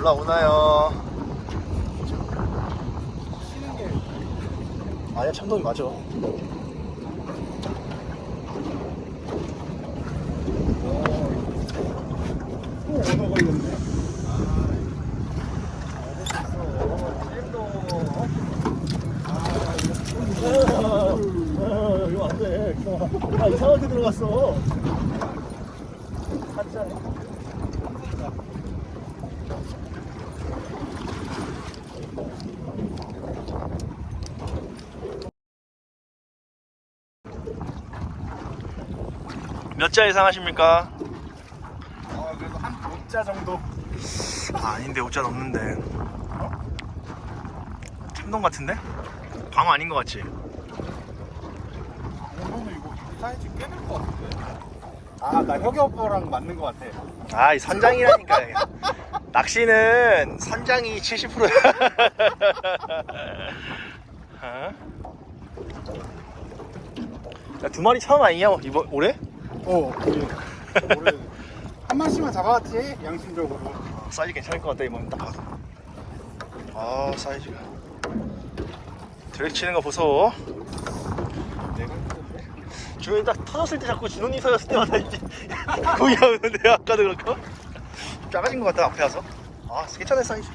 올라오나요? 쉬는 게 아니야 참돔이 맞아. 안돼. 아 이상하게 들어갔어 한잔해 몇 자 예상하십니까? 아, 그래도 한 5자 정도. 아, 아닌데 5자 넘는데 참돔 같은데? 광어 아닌 것 같지? 오늘 이거 사이즈 꽤될 것 같은데. 아, 나 혁이 오빠랑 맞는 것 같아. 아 이 선장이라니까 낚시는 선장이 70%야 어? 야, 두 마리 처음 아니냐 이번 올해? 어. 올해 한 마씩만 잡아왔지, 양심적으로. 사이즈 괜찮을 것 같다 이번 딱 봐도 아 사이즈가 드랙 치는 거 보소. 주변이 딱 터졌을 때 자꾸 진원이 서였을 때마다 이제 거기 하는데 아까도 그렇고 좀 작아진 것 같다 앞에 와서 아 괜찮아 사이즈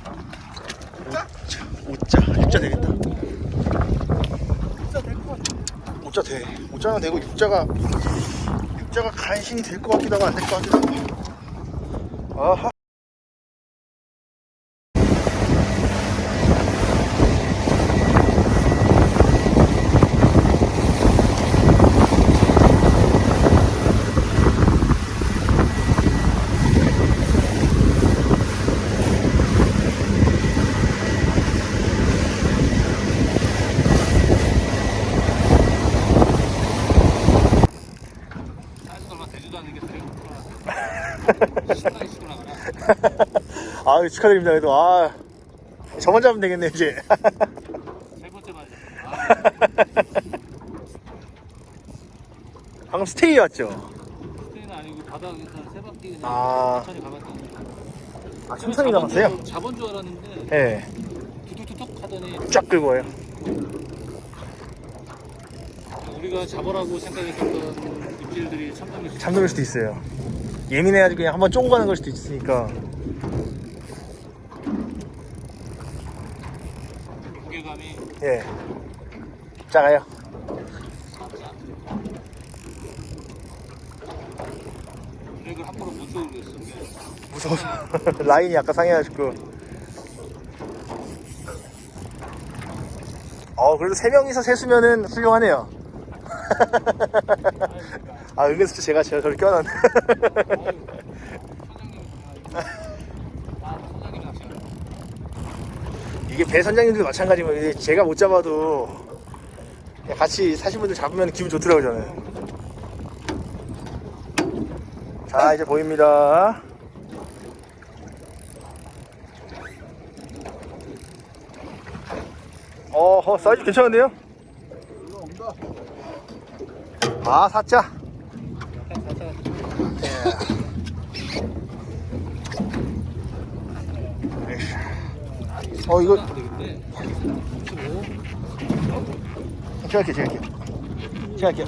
진짜? 5자 6자 되겠다 진짜 될것 같아. 5자 돼 5자는 되고 6자가 6자가 간신히 될 것 같기도 하고 안 될 것 같기도 하고. 아하 사이즈가 되지도 않는 게 드래곤구나. 신나게 치고 나가라. 아유 축하드립니다 그래도 아 저만 잡으면 되겠네 이제 세 번째 맞아. 아, 방금 스테이 왔죠? 스테이는 아니고 바닥에서 세 바퀴 그냥 아. 천천히 가봤더니. 아 천천히 가봤어요? 잡은 줄 알았는데 예, 두둑두둑 하더니 쫙 끌고 와요 우리가 잡으라고 생각했었던 입질들이 참담일 수 수도 있어요 예민해가지고 그냥 한번 쪼고 가는 걸 수도 있으니까. 무게감이 예. 작아요. 브레이크를 함부로 못 쏘겠어. 무서워서 라인이 아까 상해가지고. 어 그래도 세 명이서 세수면은 훌륭하네요 아 은근슬쩍 제가 제가 저를 껴놨네. 이게 배 선장님들도 마찬가지고 이게 제가 못 잡아도 같이 사신 분들 잡으면 기분 좋더라고요 저는 자 이제 보입니다 어허 사이즈 괜찮은데요? 아 사자 어 이거 되겠대. 25. 제가 할게요 제가 할게요 제가 할게요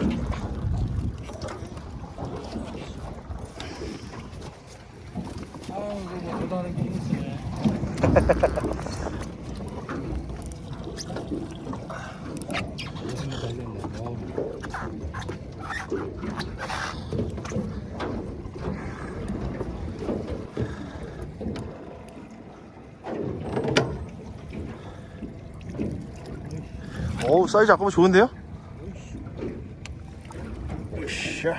아우, 이거 뭐 보다는 게 힘쓰네. 열심히 달렸네. 어우. 어우 사이즈 아까보다 좋은데요? 으쌰.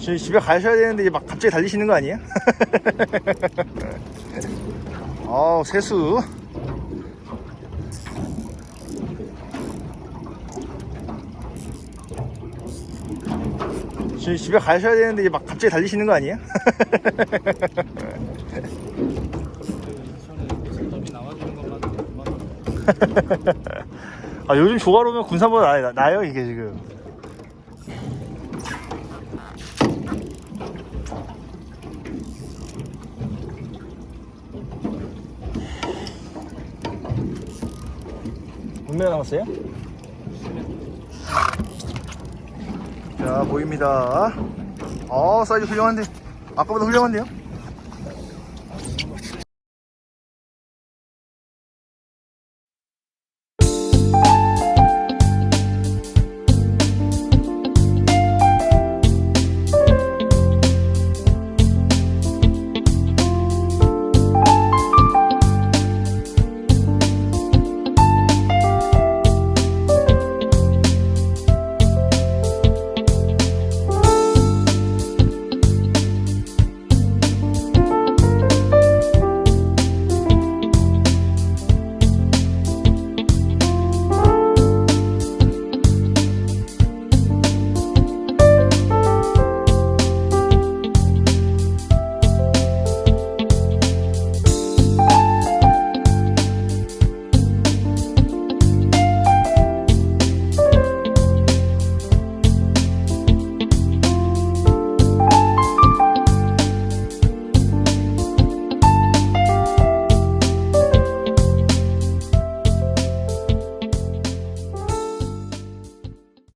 지금 집에 가셔야 되는데 막 갑자기 달리시는 거 아니에요? 어우 세수 지금 집에 가셔야 되는데 막 갑자기 달리시는 거 아니에요? 아 요즘 조가로면 군산보다 나, 나요 이게 지금 몇명 남았어요? 자 보입니다 어 사이즈 훌륭한데 아까보다 훌륭한데요?